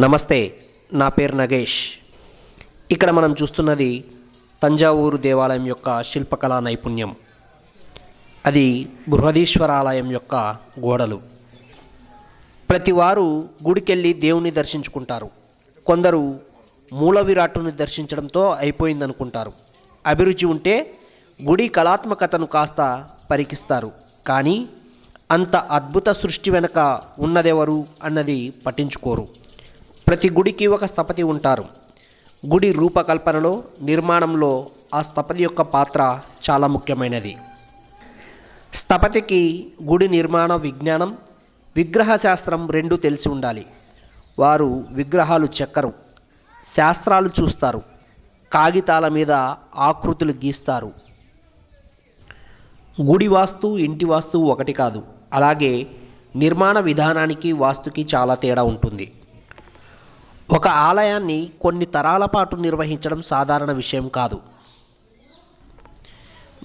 నమస్తే నా పేరు నగేష్. ఇక్కడ మనం చూస్తున్నది తంజావూరు దేవాలయం యొక్క శిల్పకళా నైపుణ్యం. అది బృహదీశ్వర ఆలయం యొక్క గోడలు. ప్రతి వారు గుడికెళ్ళి దేవుని దర్శించుకుంటారు. కొందరు మూల విరాట్టుని దర్శించడంతో అయిపోయిందనుకుంటారు. అభిరుచి ఉంటే గుడి కళాత్మకతను కాస్త పరికిస్తారు. కానీ అంత అద్భుత సృష్టి వెనక ఉన్నదెవరు అన్నది పట్టించుకోరు. ప్రతి గుడికి ఒక స్థపతి ఉంటారు. గుడి రూపకల్పనలో నిర్మాణంలో ఆ స్థపతి యొక్క పాత్ర చాలా ముఖ్యమైనది. స్థపతికి గుడి నిర్మాణ విజ్ఞానం విగ్రహ శాస్త్రం రెండు తెలిసి ఉండాలి. వారు విగ్రహాలు చెక్కరు శాస్త్రాలు చూస్తారు కాగితాల మీద ఆకృతులు గీస్తారు. గుడి వాస్తు ఇంటి వాస్తు ఒకటి కాదు. అలాగే నిర్మాణ విధానానికి వాస్తుకి చాలా తేడా ఉంటుంది. ఒక ఆలయాన్ని కొన్ని తరాల పాటు నిర్వహించడం సాధారణ విషయం కాదు.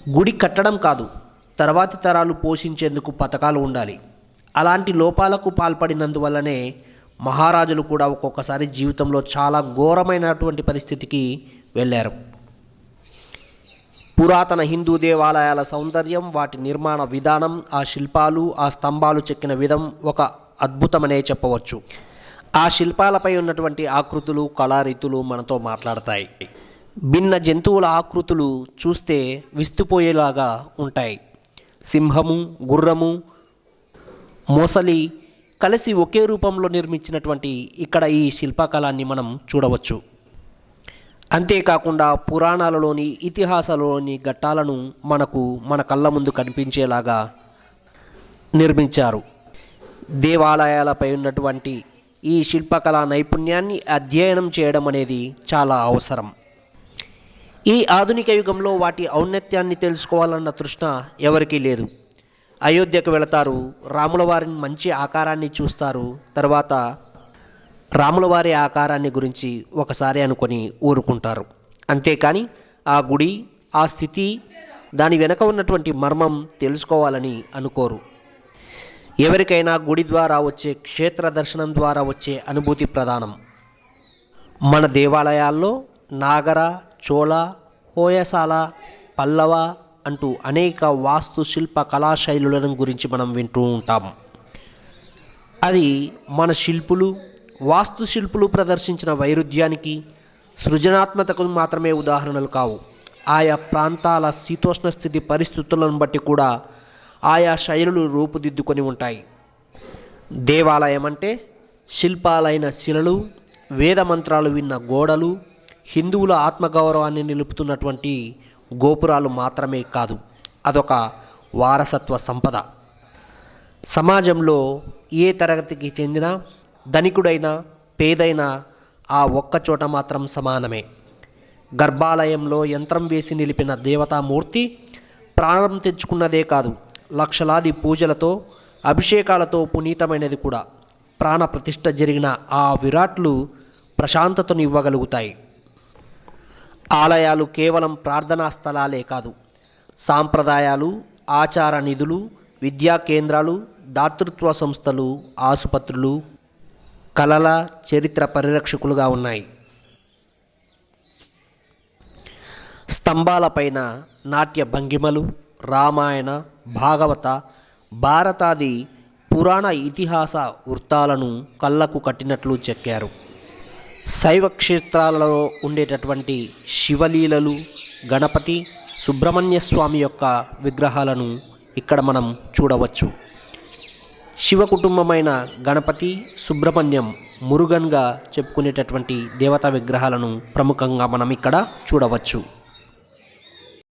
గుడి కట్టడం కాదు తర్వాతి తరాలు పోషించేందుకు పథకాలు ఉండాలి. అలాంటి లోపాలకు పాల్పడినందువల్లనే మహారాజులు కూడా ఒక్కొక్కసారి జీవితంలో చాలా ఘోరమైనటువంటి పరిస్థితికి వెళ్ళారు. పురాతన హిందూ దేవాలయాల సౌందర్యం వాటి నిర్మాణ విధానం ఆ శిల్పాలు ఆ స్తంభాలు చెక్కిన విధం ఒక అద్భుతమనే చెప్పవచ్చు. ఆ శిల్పాలపై ఉన్నటువంటి ఆకృతులు కళారీతులు మనతో మాట్లాడతాయి. భిన్న జంతువుల ఆకృతులు చూస్తే విస్తుపోయేలాగా ఉంటాయి. సింహము గుర్రము మొసలి కలిసి ఒకే రూపంలో నిర్మించినటువంటి ఇక్కడ ఈ శిల్పకళాన్ని మనం చూడవచ్చు. అంతేకాకుండా పురాణాలలోని ఇతిహాసాలలోని ఘట్టాలను మనకు మన కళ్ళ ముందు కనిపించేలాగా నిర్మించారు. దేవాలయాలపై ఉన్నటువంటి ఈ శిల్పకళా నైపుణ్యాన్ని అధ్యయనం చేయడం అనేది చాలా అవసరం. ఈ ఆధునిక యుగంలో వాటి ఔన్నత్యాన్ని తెలుసుకోవాలన్న తృష్ణ ఎవరికీ లేదు. అయోధ్యకు వెళతారు రాముల వారిని మంచి ఆకారాన్ని చూస్తారు తర్వాత రాముల వారి ఆకారాన్ని గురించి ఒకసారి అనుకొని ఊరుకుంటారు. అంతేకాని ఆ గుడి ఆ స్థితి దాని వెనక ఉన్నటువంటి మర్మం తెలుసుకోవాలని అనుకోరు. ఎవరికైనా గుడి ద్వారా వచ్చే క్షేత్ర దర్శనం ద్వారా వచ్చే అనుభూతి ప్రధానం. మన దేవాలయాల్లో నాగర చోళ హోయసాల పల్లవ అంటూ అనేక వాస్తు శిల్ప కళాశైలులను గురించి మనం వింటూ ఉంటాం. అది మన శిల్పులు వాస్తు శిల్పులు ప్రదర్శించిన వైరుధ్యానికి సృజనాత్మకతకు మాత్రమే ఉదాహరణలు కావు. ఆయా ప్రాంతాల శీతోష్ణ స్థితి పరిస్థితులను బట్టి కూడా ఆయా శైలులు రూపుదిద్దుకొని ఉంటాయి. దేవాలయం అంటే శిల్పాలైన శిలలు వేద మంత్రాలు విన్న గోడలు హిందువుల ఆత్మగౌరవాన్ని నిలుపుతున్నటువంటి గోపురాలు మాత్రమే కాదు అదొక వారసత్వ సంపద. సమాజంలో ఏ తరగతికి చెందిన ధనికుడైనా పేదైనా ఆ ఒక్క చోట మాత్రం సమానమే. గర్భాలయంలో యంత్రం వేసి నిలిపిన దేవతామూర్తి ప్రాణం తెచ్చుకున్నదే కాదు లక్షలాది పూజలతో అభిషేకాలతో పునీతమైనది కూడా. ప్రాణ ప్రతిష్ట జరిగిన ఆ విరాట్లు ప్రశాంతతను ఇవ్వగలుగుతాయి ఆలయాలు కేవలం ప్రార్థనా స్థలాలే కాదు. సాంప్రదాయాలు ఆచార నిధులు విద్యా కేంద్రాలు దాతృత్వ సంస్థలు ఆసుపత్రులు కళల చరిత్ర పరిరక్షకులుగా ఉన్నాయి. స్తంభాలపైన నాట్య భంగిమలు రామాయణ భాగవత భారతాది పురాణ ఇతిహాస వృత్తాలను కళ్ళకు కట్టినట్లు చెక్కారు. శైవ క్షేత్రాలలో ఉండేటటువంటి శివలీలలు గణపతి సుబ్రహ్మణ్య స్వామి యొక్క విగ్రహాలను ఇక్కడ మనం చూడవచ్చు. శివ కుటుంబమైన గణపతి సుబ్రహ్మణ్యం మురుగన్గా చెప్పుకునేటటువంటి దేవతా విగ్రహాలను ప్రముఖంగా మనం ఇక్కడ చూడవచ్చు.